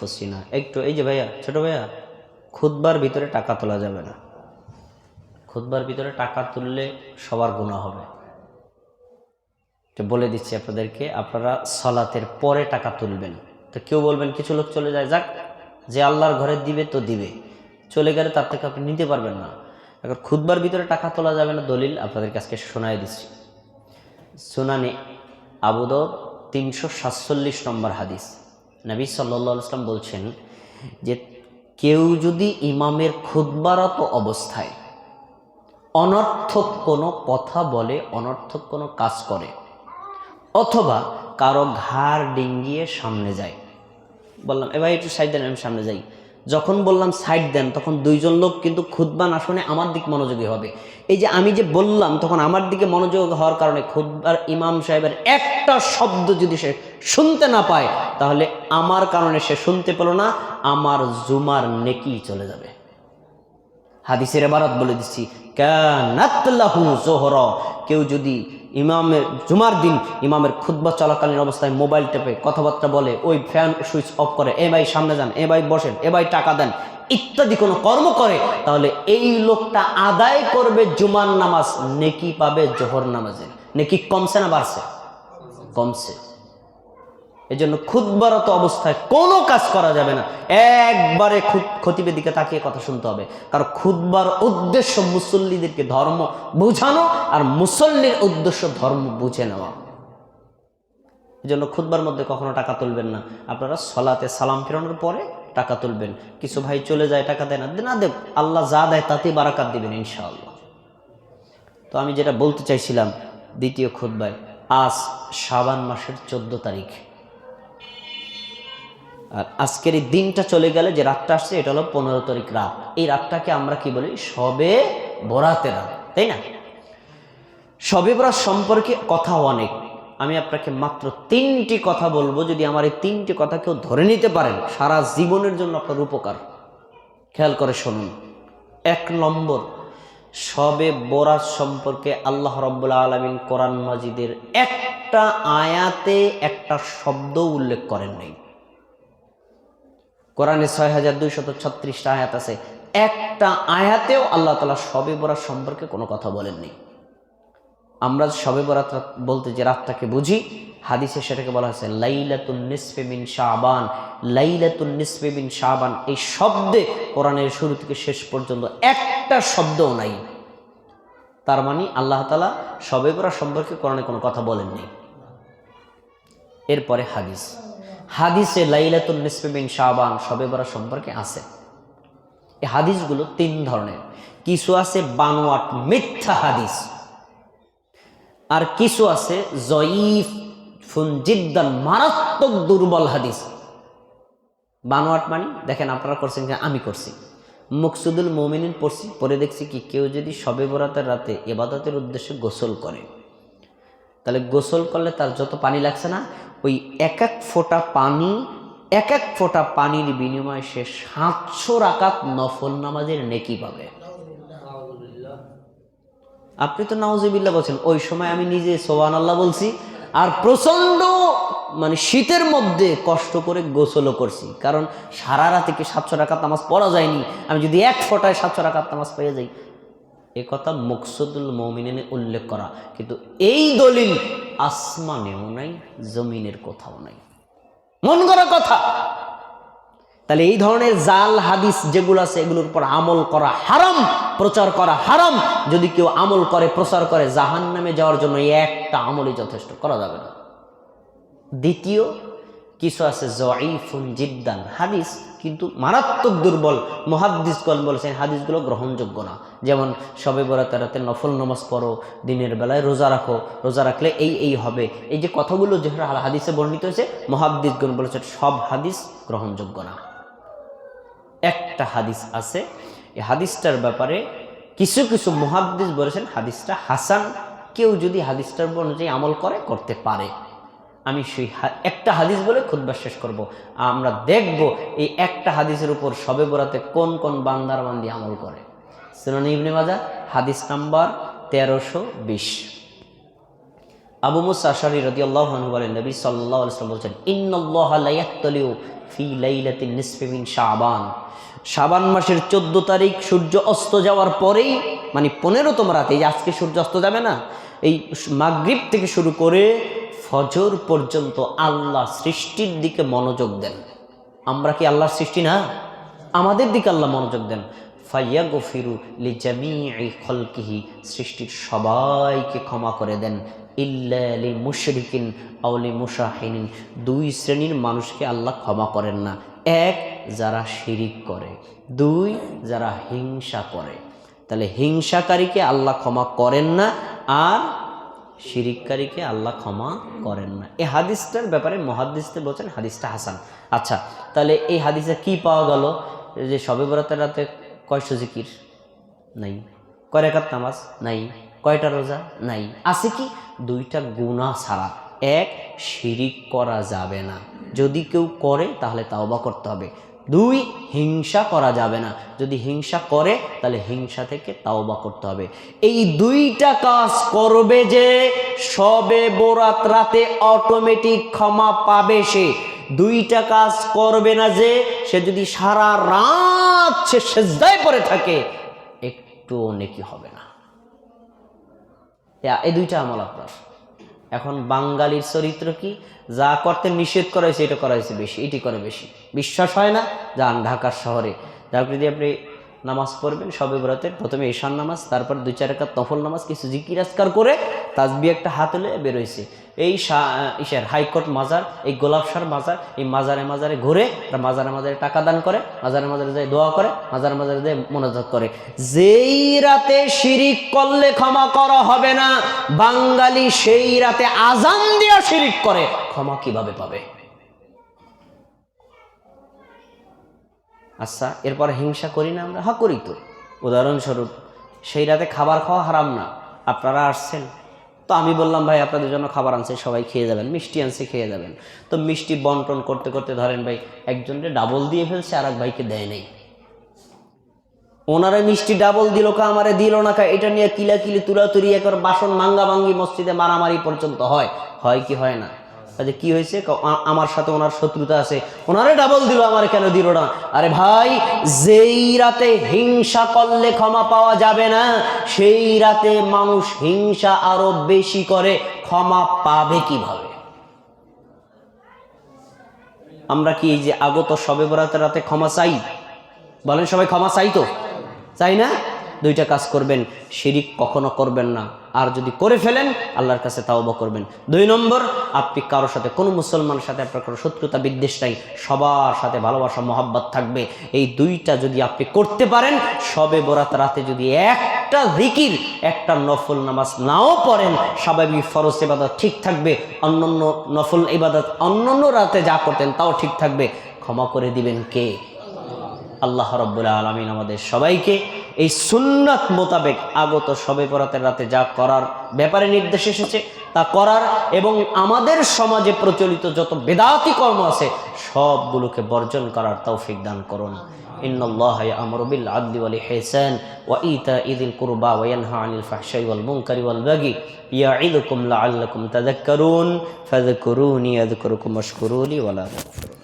আনফুসিনা একটু, এই যে ভাইয়া, ছোট ভাইয়া খুদবার ভিতরে টাকা তোলা যাবে না। খুদবার ভিতরে টাকা তুললে সবার গুণা হবে। তো বলে দিচ্ছি আপনাদেরকে, আপনারা সলাতের পরে টাকা তুলবেন। তো কেউ বলবেন, কিছু লোক চলে যায়, যাক, যে আল্লাহর ঘরে দিবে তো দিবে। চলে গেলে তার থেকে আপনি নিতে পারবেন না। এখন খুদবার ভিতরে টাকা তোলা যাবে না, দলিল আপনাদের কাছে শোনায় দিচ্ছি। সুনানি আবুদ তিনশো সাতচল্লিশ নম্বর হাদিস। নবী সাল্লা ইসলাম বলছেন যে কেউ যদি ইমামের খুদ্বারত অবস্থায় অনর্থক কোনো কথা বলে, অনর্থক কোনো কাজ করে, অথবা কারও ঘাড় ডিঙ্গিয়ে সামনে যায়, বললাম এবার একটু সাইড আমি সামনে যাই। যখন বললাম সাইড দেন, তখন দুইজন লোক কিন্তু খুদ্া না শুনে আমার দিক মনোযোগী হবে। এই যে আমি যে বললাম, তখন আমার দিকে মনোযোগ হওয়ার কারণে খুদ্বার ইমাম সাহেবের একটা শব্দ যদি সে শুনতে না পায়, তাহলে আমার কারণে সে শুনতে পেল না, আমার জুমার নেকি চলে যাবে। হাদিসের এবারত বলে দিচ্ছি জোহর, কেউ যদি ইমামের জুমার দিন ইমামের খুদ্া চলাকালীন অবস্থায় মোবাইল টেপে কথাবার্তা বলে, ওই ফ্যান সুইচ অফ করে, এ ভাই সামনে যান, এ ভাই বসেন, এ ভাই টাকা দেন। ইত্যাদি কোনো কর্ম করে, তাহলে এই লোকটা আদায় করবে জুমার নামাজ, নেকি পাবে জোহর নামাজে নেকি কমছে না বাড়ছে? কমছে। এই জন্য ক্ষুদবারত অবস্থায় কোনো কাজ করা যাবে না। একবারে খতিবের দিকে তাকিয়ে কথা শুনতে হবে। কারণ ক্ষুদবার উদ্দেশ্য মুসল্লিদেরকে ধর্ম বোঝানো আর মুসল্লির উদ্দেশ্য ধর্ম বুঝে নেওয়া। এই জন্য খুদবার মধ্যে কখনো টাকা তুলবেন না। আপনারা সলাতে সালাম ফেরানোর পরে টাকা তুলবেন। কিছু ভাই চলে যায়, টাকা দেয় না। না দেব, আল্লাহ যা দেয় তাতেই বারাকাত দিবেন ইনশাআল্লাহ। তো আমি যেটা বলতে চাইছিলাম, দ্বিতীয় খুদ্বায়, আজ শাবান মাসের চোদ্দ তারিখ। আর আজকের এই দিনটা চলে গেলে যে রাতটা আসছে, এটা হলো পনেরো তারিখ রাত। এই রাতটাকে আমরা কি বলি? সবে বরাতে রাত, তাই না? সবে বরাত সম্পর্কে কথা অনেক। আমি আপনাকে মাত্র তিনটি কথা বলব, যদি আমার এই তিনটি কথা কেউ ধরে নিতে পারেন, সারা জীবনের জন্য আপনার উপকার। খেয়াল করে শুনুন। এক নম্বর সবে বরাত সম্পর্কে আল্লাহ রব্বুল্লা আলমিন কোরআন মাজিদের একটা আয়াতে একটা শব্দ উল্লেখ করেন নাই। কোরআনে ছয় হাজার দুইশত ছত্রিশটা আয়াত আছে। একটা আয়াতেও আল্লাহ তালা সবে বরাত সম্পর্কে কোনো কথা বলেননি। আমরা সবে বরাত বলতে যে রাতটাকে বুঝি, হাদিসে সেটাকে বলা হয়েছে, লাইলাতুন নিসফে বিন শাহবান লাইলাতুন নিসফে বিন শাহবান এই শব্দে কোরআনের শুরু থেকে শেষ পর্যন্ত একটা শব্দও নাই। তার মানে আল্লাহ তালা সবে বরাত সম্পর্কে কোরআনে কোনো কথা বলেননি। এরপরে হাদিস। হাদিসে লাইলাতুল নিসফে বিন শাহবান সবে বরাত সম্পর্কে আছে। এই হাদিসগুলো তিন ধরনের। কিছু আছে বানোয়াট মিথ্যা হাদিস। আর কিছু আছে জয়ীফ, ফুনজিদ্দান, মারাত্মক দুর্বল হাদিস। বানোয়াট মানি? দেখেন আপনারা করছেন যে আমি করছি। মুকসুদুল মমিনিন পড়ছি পরে দেখছি কি কেউ যদি সবে বরাতের রাতে এবাদতের উদ্দেশ্যে গোসল করে। তাহলে গোসল করলে তার যত পানি লাগছে না, ওই এক এক ফোঁটা পানি এক এক ফোঁটা পানির বিনিময়ে সে সাতশো রাকাত নফল নামাজের নেকি পাবে। আপনি তো নওয়াজিবিল্লা বলছেন, ওই সময় আমি নিজে সোহান আল্লাহ বলছি, আর প্রচণ্ড মানে শীতের মধ্যে কষ্ট করে গোসলও করছি, কারণ সারা রাতে কি সাতশো রাকাত নামাজ পড়া যায়নি? আমি যদি এক ফোটায় সাতশো রাকাত নামাজ পেয়ে যাই কথা মকসুদুল মমিনে উল্লেখ করা। কিন্তু এই দলিল আসমানেও নাই, জমিনের কোথাও নাই। মন করা কথা। তাহলে এই ধরনের জাল হাদিস যেগুলো আছে, এগুলোর উপর আমল করা হারাম, প্রচার করা হারাম। যদি কেউ আমল করে, প্রচার করে জাহান নামে যাওয়ার জন্য এই একটা আমলই যথেষ্ট, করা যাবে না। দ্বিতীয়, কিছু আছে জয়ফুন জিদ্দান, হাদিস। কিন্তু মারাত্মক দুর্বল মহাদ্দিসগণ বলেছেন হাদিসগুলো গ্রহণযোগ্য না। যেমন সবে বরাতে রাতে নফল নমাজ পড়ো, দিনের বেলায় রোজা রাখো, রোজা রাখলে এই এই হবে। এই যে কথাগুলো যে হাদিসে বর্ণিত হয়েছে মহাদ্দিসগণ বলেছেন সব হাদিস গ্রহণযোগ্য না। একটা হাদিস আছে, এই হাদিসটার ব্যাপারে কিছু কিছু মহাদ্দিস বলেছেন হাদিসটা হাসান, কেউ যদি হাদিসটার অনুযায়ী আমল করে, করতে পারে। আমি সেই একটা হাদিস বলে খুদ্া শেষ করব। আমরা দেখব এই একটা হাদিসের উপর সবে বরাতে কোন কোন বান্দার বান্দি আমল করে। সুনানি মাজা হাদিস নাম্বার তেরোশো বিশ। আবু মুসা আশারি রাদিয়াল্লাহু আনহু বলেন, নবী বলছেন মাসের 14 তারিখ সূর্য অস্ত যাওয়ার পরেই মানে 15তম রাতে, এই আজকে সূর্য অস্ত যাবে না, এই মাগরিব থেকে শুরু করে ফজর পর্যন্ত আল্লাহ সৃষ্টির দিকে মনোযোগ দেন। আমরা কি আল্লাহর সৃষ্টি না? আমাদের দিকে আল্লাহ মনোযোগ দেন। ফাইয়া গফিরু লি জামিই খলকিহি, সৃষ্টির সবাইকে ক্ষমা করে দেন। ইল্লা লি মুশরিকিন আউলি মুশাহিনিন দুই শ্রেণির মানুষকে আল্লাহ ক্ষমা করেন না। এক, যারা শিরিক করে। দুই, যারা হিংসা করে। তাহলে হিংসাকারীকে আল্লাহ ক্ষমা করেন না। আর শিরিককারীকে আল্লাহ ক্ষমা করেন না। এই হাদিসটার ব্যাপারে মহাদিসতে বলছেন হাদিসটা হাসান। আচ্ছা তাহলে এই হাদিসে কি পাওয়া গেল? যে সবে বরাতের রাতে কয়শো জিকির? নাই। কয় রেখাত নামাজ? নাই। কয়টা রোজা? নাই। আছে কি? দুইটা গুণা ছাড়া। এক, শিরিক করা যাবে না। যদি কেউ করে, তাহলে তাওবা করতে হবে। দুই, হিংসা করা যাবে না। যদি হিংসা করে, তাহলে হিংসা থেকে তাওবা করতে হবে। এই দুইটা কাজ করবে যে, সবে বোরাত রাতে অটোমেটিক ক্ষমা পাবে সে। দুইটা কাজ করবে না যে, সে যদি সারা রাত সে সেজদায় পড়ে থাকে, একটুও নেকি হবে না। এই দুইটা আমল আপনার। এখন বাঙ্গালির চরিত্র কি? যা করতে নিষেধ করা হয়েছে, এটা করা হয়েছে বেশি, এটি করে বেশি। বিশ্বাস হয় না? যান ঢাকার শহরে। তারপরে যদি আপনি নামাজ পড়বেন, সবে বরাতের প্রথমে ঈশান নামাজ, তারপর দুই চার একাত নফল নামাজ, কিছু জিকির আজকার করে তাজবি একটা হাত হলে বেরোইছে। এই ইসের হাইকোর্ট মাজার, এই গোলাপসার মাজার, এই মাজারে মাজারে ঘুরে আর মাজারে মাজারে টাকা দান করে, মাজারে মাজারে যায় দোয়া করে, মাজারে মাজারে যায় মনোজাত করে। যেই রাতে শিরিক করলে ক্ষমা করা হবে না, বাঙালি সেই রাতে আজান দিয়া শিরিক করে, ক্ষমা কীভাবে পাবে? আচ্ছা এরপর হিংসা করি না আমরা? হা করি তো। উদাহরণস্বরূপ, সেই রাতে খাবার খাওয়া হারাম না। আপনারা আসছেন। তো আমি বললাম, ভাই, আপনাদের জন্য খাবার আনছে, সবাই খেয়ে যাবেন, মিষ্টি আনছে, খেয়ে যাবেন। তো মিষ্টি বন্টন করতে করতে ধরেন, ভাই একজনকে ডাবল দিয়ে ফেলছে আর এক ভাইকে দেয় নাই। ওনারা মিষ্টি ডাবল দিল কা, আমারে দিল না কা, এটা নিয়ে কিলাকিলি, তুলাতুলি একর বাসন মাঙ্গা ভাঙ্গি মসজিদে মারামারি পর্যন্ত হয়। হয় কি হয় না? কাজে কি হয়েছে? আমার সাথে ওনার শত্রুতা আছে। ওনারে ডাবল দিল আমার কেন দিল না? আরে ভাই, যেই রাতে হিংসা করলে ক্ষমা পাওয়া যাবে না, সেই রাতে মানুষ হিংসা আরও বেশি করে, ক্ষমা পাবে কীভাবে? আমরা কি এই যে আগত সবে বরাতের রাতে ক্ষমা চাই? বলেন সবাই ক্ষমা চাই তো? চাই না? দুইটা কাজ করবেন, শিরিক কখনো করবেন না। আর যদি করে ফেলেন, আল্লাহর কাছে তাওবা করবেন। দুই নম্বর, আপনি কারোর সাথে, কোনো মুসলমানের সাথে আপনার কোনো শত্রুতা, বিদ্বেষ নাই, সবার সাথে ভালোবাসা, মহাব্বত থাকবে। এই দুইটা যদি আপনি করতে পারেন, সবে বরাত রাতে যদি একটা জিকির, একটা নফল নামাজ নাও পড়েন, স্বাভাবিক ফরজ ইবাদত ঠিক থাকবে, অন্যান্য নফল ইবাদত অন্যান্য রাতে যা করতেন তাও ঠিক থাকবে। ক্ষমা করে দিবেন কে? আল্লাহ রব্বুল আলমিন আমাদের সবাইকে এই সুন্নাত মোতাবেক আগত সবে বরাতের রাতে যা করার ব্যাপারে নির্দেশ এসেছে তা করার এবং আমাদের সমাজে প্রচলিত যত বেদাতি কর্ম আছে সবগুলোকে বর্জন করার তৌফিক দান করুন إن الله يأمر بالعدل والإحسان وإيتاء ذي القربى وينهى عن الفحشاء والمنكر والبغي يعظكم لعلكم تذكرون فاذكروني أذكركم واشكروا لي ولا تكفرون